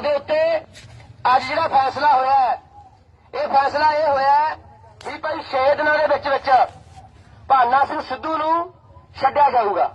ਦੇ ਉੱਤੇ ਅੱਜ ਜਿਹੜਾ ਫੈਸਲਾ ਹੋਇਆ ਹੈ, ਇਹ ਫੈਸਲਾ ਇਹ ਹੋਇਆ ਹੈ ਵੀ ਭਾਈ 6 ਦਿਨਾਂ ਦੇ ਵਿੱਚ ਵਿੱਚ ਭਾਨਾ ਸਿੰਘ ਸਿੱਧੂ ਨੂੰ ਛੱਡਿਆ ਜਾਊਗਾ।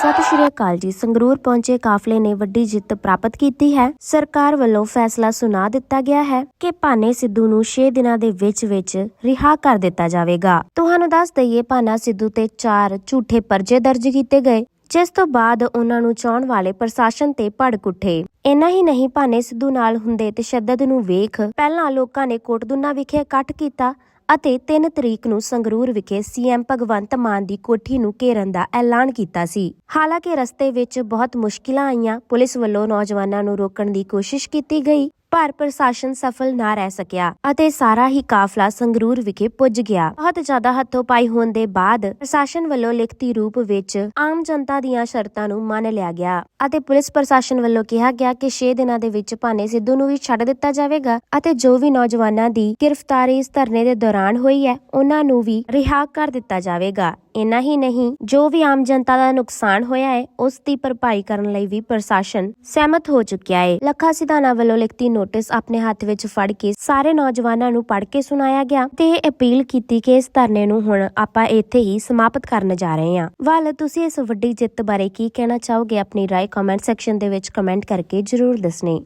ਸਤਿ ਸ਼੍ਰੀ ਅਕਾਲ ਜੀ। ਸੰਗਰੂਰ ਪਹੁੰਚੇ ਕਾਫਲੇ ਨੇ ਵੱਡੀ ਜਿੱਤ ਪ੍ਰਾਪਤ ਕੀਤੀ ਹੈ। ਸਰਕਾਰ ਵੱਲੋਂ ਫੈਸਲਾ ਸੁਣਾ ਦਿੱਤਾ ਗਿਆ ਹੈ ਕਿ ਭਾਨੇ ਸਿੱਧੂ ਨੂੰ 6 ਦਿਨਾਂ ਦੇ ਵਿੱਚ ਵਿੱਚ ਰਿਹਾ ਕਰ ਦਿੱਤਾ ਜਾਵੇਗਾ। ਤੁਹਾਨੂੰ ਦੱਸ ਦਈਏ, ਭਾਨਾ ਸਿੱਧੂ ਤੇ 4 ਝੂਠੇ ਪਰਚੇ ਦਰਜ ਕੀਤੇ ਗਏ। ਜਿਸ ਤੋਂ ਬਾਅਦ ਉਹਨਾਂ ਨੂੰ ਚਾਹਣ ਵਾਲੇ ਪ੍ਰਸ਼ਾਸਨ ਤੇ ਭੜਕ ਉੱਠੇ। ਇੰਨਾ ਹੀ ਨਹੀਂ, ਭਾਨੇ ਸਿੱਧੂ ਨਾਲ ਹੁੰਦੇ ਤਸ਼ੱਦਦ ਨੂੰ ਵੇਖ ਪਹਿਲਾਂ ਲੋਕਾਂ ਨੇ ਕੋਟਦੁਨਾ ਵਿਖੇ ਇਕੱਠ ਕੀਤਾ ਅਤੇ 3 ਤਰੀਕ ਨੂੰ ਸੰਗਰੂਰ ਵਿਖੇ ਸੀਐਮ ਭਗਵੰਤ ਮਾਨ ਦੀ ਕੋਠੀ ਨੂੰ ਘੇਰਨ ਦਾ ਐਲਾਨ ਕੀਤਾ ਸੀ। ਹਾਲਾਂਕਿ ਰਸਤੇ ਵਿੱਚ ਬਹੁਤ ਮੁਸ਼ਕਿਲਾਂ ਆਈਆਂ, ਪੁਲਿਸ ਵੱਲੋਂ ਨੌਜਵਾਨਾਂ ਨੂੰ ਰੋਕਣ ਦੀ ਕੋਸ਼ਿਸ਼ ਕੀਤੀ ਗਈ ਪਰ ਪ੍ਰਸ਼ਾਸਨ ਸਫਲ ਨਾ ਰਹਿ ਸਕਿਆ ਅਤੇ ਸਾਰਾ ਹੀ ਕਾਫਲਾ ਸੰਗਰੂਰ ਵਿਖੇ ਪੁੱਜ ਗਿਆ। ਬਹੁਤ ਜ਼ਿਆਦਾ ਹੱਥੋਂ ਪਾਈ ਹੋਣ ਦੇ ਬਾਅਦ ਪ੍ਰਸ਼ਾਸਨ ਵੱਲੋਂ ਲਿਖਤੀ ਰੂਪ ਵਿੱਚ ਆਮ ਜਨਤਾ ਦੀਆਂ ਸ਼ਰਤਾਂ ਨੂੰ ਮੰਨ ਲਿਆ ਗਿਆ ਅਤੇ ਪੁਲਿਸ ਪ੍ਰਸ਼ਾਸਨ ਵੱਲੋਂ ਕਿਹਾ ਗਿਆ ਕਿ 6 ਦਿਨਾਂ ਦੇ ਵਿੱਚ ਭਾਨੇ ਸਿੱਧੂ ਨੂੰ ਵੀ ਛੱਡ ਦਿੱਤਾ ਜਾਵੇਗਾ ਅਤੇ ਜੋ ਵੀ ਨੌਜਵਾਨਾਂ ਦੀ ਗ੍ਰਿਫਤਾਰੀ ਇਸ ਧਰਨੇ ਦੇ ਦੌਰਾਨ ਹੋਈ ਹੈ, ਉਹਨਾਂ ਨੂੰ ਵੀ ਰਿਹਾ ਕਰ ਦਿੱਤਾ ਜਾਵੇਗਾ। ਇੰਨਾ ਹੀ ਨਹੀਂ, ਜੋ ਵੀ ਆਮ ਜਨਤਾ ਦਾ ਨੁਕਸਾਨ ਹੋਇਆ ਹੈ, ਉਸ ਦੀ ਭਰਪਾਈ ਕਰਨ ਲਈ ਵੀ ਪ੍ਰਸ਼ਾਸਨ ਸਹਿਮਤ ਹੋ ਚੁੱਕਿਆ ਹੈ। ਲੱਖਾ ਸਿਧਾਣਾ ਵੱਲੋਂ ਲਿਖਤੀ ਨੋਟਿਸ ਆਪਣੇ ਹੱਥ ਵਿੱਚ ਫੜ ਕੇ ਸਾਰੇ ਨੌਜਵਾਨਾਂ ਨੂੰ ਪੜ੍ਹ ਕੇ ਸੁਣਾਇਆ ਗਿਆ ਤੇ ਇਹ ਅਪੀਲ ਕੀਤੀ ਕਿ ਇਸ ਧਰਨੇ ਨੂੰ ਹੁਣ ਆਪਾਂ ਇੱਥੇ ਹੀ ਸਮਾਪਤ ਕਰਨ ਜਾ ਰਹੇ ਹਾਂ। ਵੱਲ, ਤੁਸੀਂ ਇਸ ਵੱਡੀ ਜਿੱਤ ਬਾਰੇ ਕੀ ਕਹਿਣਾ ਚਾਹੋਗੇ? ਆਪਣੀ ਰਾਏ ਕਮੈਂਟ ਸੈਕਸ਼ਨ ਦੇ ਵਿੱਚ ਕਮੈਂਟ ਕਰਕੇ ਜਰੂਰ ਦੱਸਣੀ।